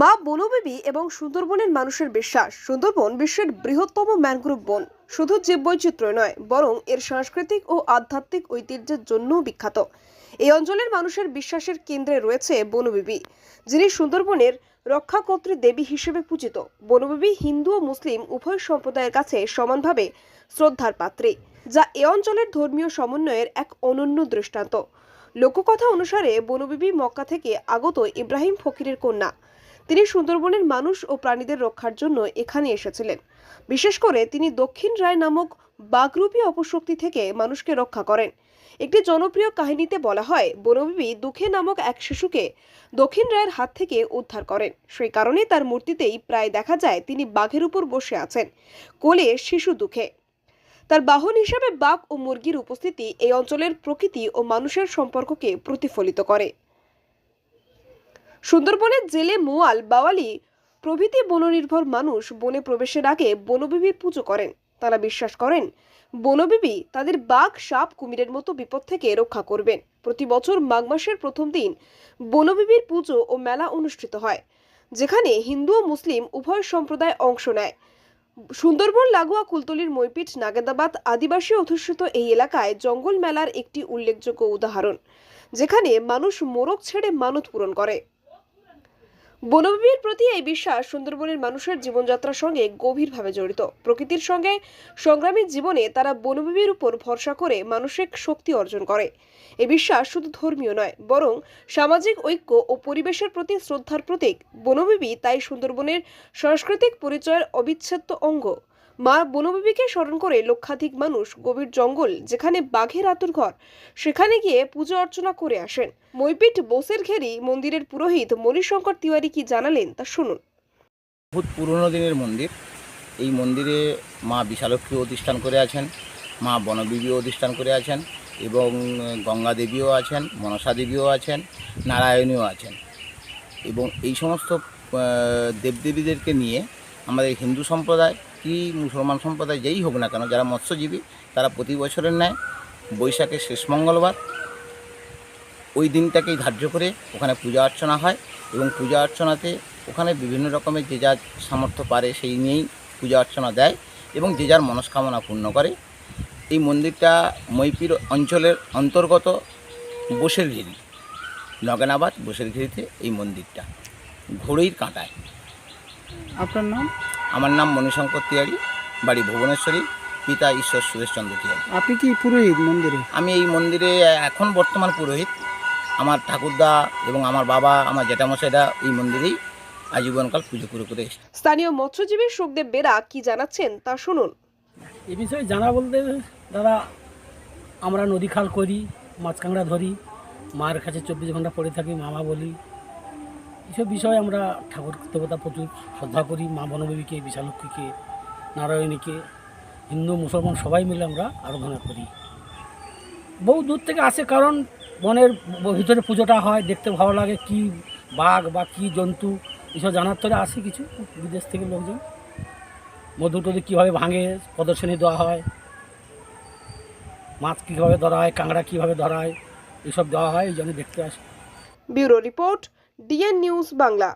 মা বনবিবি এবং সুন্দরবনের মানুষের বিশ্বাস। সুন্দরবন বিশ্বের বৃহত্তম ম্যানগ্রোভ বন। শুধু জীববৈচিত্র্য নয়, বরং এর সাংস্কৃতিক ও আধ্যাত্মিক ঐতিহ্যের জন্যও বিখ্যাত। এই অঞ্চলের মানুষের বিশ্বাসের কেন্দ্রে রয়েছে বনবিবি যিনি সুন্দরবনের রক্ষাকর্ত্রী দেবী হিসেবে পূজিত। বনবিবি হিন্দু ও মুসলিম উভয় সম্প্রদায়ের কাছে সমানভাবে শ্রদ্ধার পাত্রী, যা এ অঞ্চলের ধর্মীয় সমন্বয়ের এক অনন্য দৃষ্টান্ত। লোককথা অনুসারে বনবিবি মক্কা থেকে আগত ইব্রাহিম ফকিরের কন্যা। তিনি সুন্দরবনের মানুষ ও প্রাণীদের রক্ষার জন্য এখানে এসেছিলেন। বিশেষ করে তিনি দক্ষিণ রায় নামক বাঘরূপী অপশক্তি থেকে মানুষকে রক্ষা করেন। একটি জনপ্রিয় কাহিনীতে বলা হয়, বনবিবি দুঃখে নামক এক শিশুকে দক্ষিণ রায়ের হাত থেকে উদ্ধার করেন। সেই কারণে তার মূর্তিতেই প্রায় দেখা যায় তিনি বাঘের উপর বসে আছেন, কোলে শিশু দুঃখে। তার বাহন হিসাবে বাঘ ও মুরগির উপস্থিতি এই অঞ্চলের প্রকৃতি ও মানুষের সম্পর্ককে প্রতিফলিত করে। সুন্দরবনের জেলে মোয়াল, বাওয়ালি প্রভৃতি বননির্ভর মানুষ বনে প্রবেশের আগে বনবিবির পুজো করেন। তারা বিশ্বাস করেন, বনবিবি তাদের বাঘ, সাপ, কুমিরের মতো বিপদ থেকে রক্ষা করবেন। প্রতি বছর মাঘ মাসের প্রথম দিন বনবিবির পুজো ও মেলা অনুষ্ঠিত হয়, যেখানে হিন্দু ও মুসলিম উভয় সম্প্রদায় অংশ নেয়। সুন্দরবন লাগোয়া কুলতলির মৈপিঠ নাগেদাবাদ আদিবাসী অধ্যুষিত এই এলাকায় জঙ্গল মেলার একটি উল্লেখযোগ্য উদাহরণ, যেখানে মানুষ মোরগ ছেড়ে মানত পূরণ করে। বনবিবির প্রতি এই বিশ্বাস সুন্দরবনের মানুষের জীবনযাত্রার সঙ্গে গভীরভাবে জড়িত। প্রকৃতির সঙ্গে সংগ্রামী জীবনে তারা বনভূমির উপর ভরসা করে মানসিক শক্তি অর্জন করে। এ বিশ্বাস শুধু ধর্মীয় নয়, বরং সামাজিক ঐক্য ও পরিবেশের প্রতি শ্রদ্ধার প্রতীক। বনভূমি তাই সুন্দরবনের সাংস্কৃতিক পরিচয়ের অবিচ্ছেদ্য অঙ্গ। মা বনবিবিকে স্মরণ করে লক্ষাধিক মানুষ গভীর জঙ্গল যেখানে বাঘের আতুর ঘর, সেখানে গিয়ে পুজো অর্চনা করে আসেন। মৈপিঠ বোসের ঘেরি মন্দিরের পুরোহিত মণিশঙ্কর তিওয়ারি কি জানালেন তা শুনুন। বহুত পুরনো দিনের মন্দির। এই মন্দিরে মা বিশালক্ষী অধিষ্ঠান করে আছেন, মা বনবিবী অধিষ্ঠান করে আছেন এবং গঙ্গা দেবীও আছেন, মনসা দেবীও আছেন, নারায়ণীও আছেন। এবং এই সমস্ত দেবদেবীদেরকে নিয়ে আমাদের হিন্দু সম্প্রদায় কি মুসলমান সম্প্রদায় যেই হোক না কেন, যারা মৎস্যজীবী, তারা প্রতি বছরের ন্যায় বৈশাখের শেষ মঙ্গলবার ওই দিনটাকেই ধার্য করে ওখানে পূজা অর্চনা হয় এবং পূজা অর্চনাতে ওখানে বিভিন্ন রকমের যে যার সামর্থ্য পারে সেই নিয়েই পূজা অর্চনা দেয় এবং যে যার মনস্কামনা পূর্ণ করে। এই মন্দিরটা মৈপির অঞ্চলের অন্তর্গত বসের ঘিরি নগেনাবাদ বসের ঘিরিতে এই মন্দিরটা ঘোড়ইর কাঁটায়। আপনার নাম? আমার নাম মণিশঙ্কর তিয়ারি বাড়ি ভুবনেশ্বরী পিতা ঈশ্বর সুরেশচন্দ্র তিয়ারি আপনি কি পুরোহিত মন্দিরে? আমি এই মন্দিরে এখন বর্তমান পুরোহিত। আমার ঠাকুরদা এবং আমার বাবা আমার জ্যাঠামশাইরা এই মন্দিরেই আজীবনকাল পুজো করে করে এসেছে। স্থানীয় মৎস্যজীবী সুখদেব বেরা কি জানাচ্ছেন তা শুনুন। এ বিষয়ে জানা বলতে দাদা আমরা নদী খাল করি মাছ কাঁকড়া ধরি মায়ের কাছে চব্বিশ ঘণ্টা পড়ে থাকি মামা বলি এসব বিষয়ে আমরা ঠাকুর দেবতা প্রচুর শ্রদ্ধা করি, মা বনদেবীকে, বিশালক্ষীকে, নারায়ণীকে, হিন্দু, মুসলমান সবাই মিলে আমরা আরাধনা করি। বহু দূর থেকে আসে কারণ বনের ভিতরে পুজোটা হয়, দেখতে ভালো লাগে কি বাঘ বা কি জন্তু, এসব জানার তরে আসে কিছু বিদেশ থেকে লোকজন। মধু টধু কীভাবে ভাঙে, প্রদর্শনী দেওয়া হয়, মাছ কীভাবে ধরা হয়, কাঁকড়া কীভাবে ধরা হয়, এসব দেওয়া হয়, এই জন্য দেখতে আসে। Bureau report DN news Bangla.